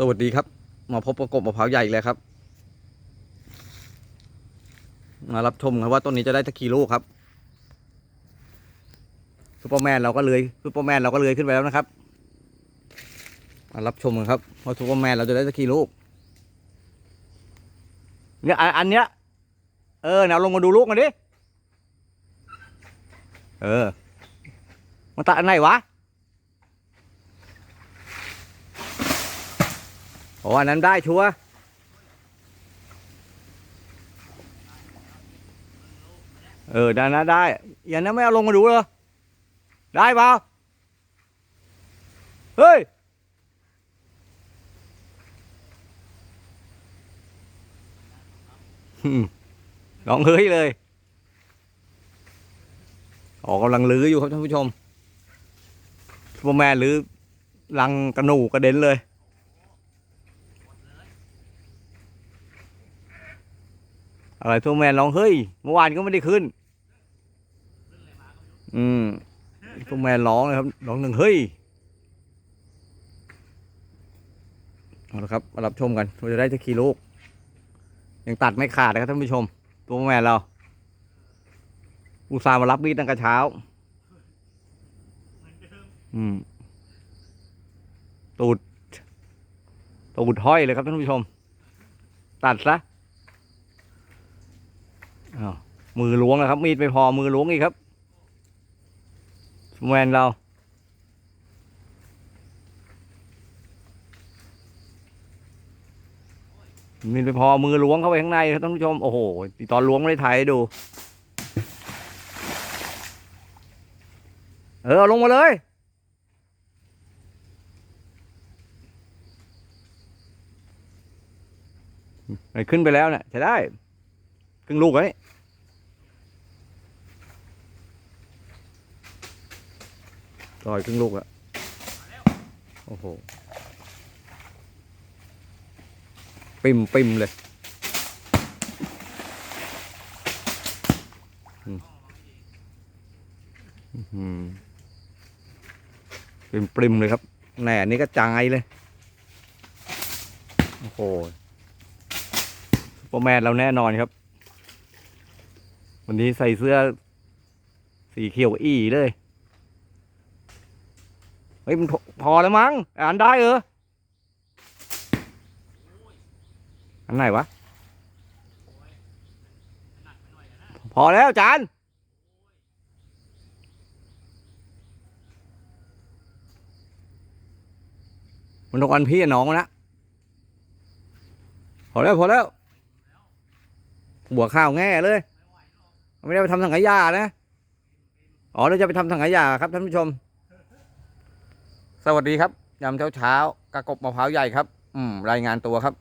สวัสดีครับ มาพบประกบมะพร้าวใหญ่อีกแล้วครับ มารับชมครับว่าต้นนี้จะได้สักกี่ลูกครับซูเปอร์แมนเราก็เลยซูเปอร์แมนเราก็เลยขึ้นไปแล้วนะครับ มารับชมกันครับว่าซูเปอร์แมนเราจะได้สักกี่ลูกเนี่ยอันนเนี้ยเออเอาลงมาดูลูกมาดิเออมันตัดอันไหนวะ อ้อันนั้นได้ชัวเออด้านนั้นได้ อย่างนั้นไม่เอาลงมาดูเหรอได้เปล่าเฮ้ยลองเฮ้ยเลย ออกกำลังลื้ออยู่ครับท่านผู้ชมซูเปอแมนลื้อลังกระหนูกระเด็นเลย อะไรทูแมนร้องเฮ้ยเมื่อวานก็ไม่ได้ขึ้น อืมทูแมนร้องเลยครับร้องหนึ่งเฮ้ยเอาละครับมารับชมกันว่าจะได้จะกี่ลูก ยังตัดไม่ขาดนะครับท่านผู้ชม ตัวแมนเรา อุตส่าห์มารับมีดตั้งแต่เช้า อืม ตูดตูดห้อยเลยครับท่านผู้ชม ตัดซะ อ้าว มือล้วงนะครับ มีดไม่พอมือล้วงอีกครับแมนเรามีดไม่พอมือล้วงเข้าไปข้างในครับท่านผู้ชม โอ้โหตอนล้วงไม่ได้ถ่ายดูเออลงมาเลย ขึ้นไปแล้วเนี่ยใช้ได้ครึ่งลูกไว้ ต่อยครึ่งลูกอะโอ้โห ปิมปิมเลยอือหือปิมปิมเลยครับแหน่อันนี้ก็จายเลย โอ้โหซุปเปอร์แมนเราแน่นอนครับ วันนี้ใส่เสื้อสีเขียวอีเลย เฮ้ยมันพอแล้วมั้งอ่านได้เอออันไหนวะ พอแล้วจานมันต้องอันพี่น้องมันะพอแล้วพอแล้วหัวข้าวแง่เลย ไม่ได้ไปทำสังขยานะ อ๋อเราจะไปทำสังขยาครับท่านผู้ชม สวัสดีครับยามเช้าเช้าๆกระกบมะพร้าวใหญ่ครับ อืมรายงานตัวครับ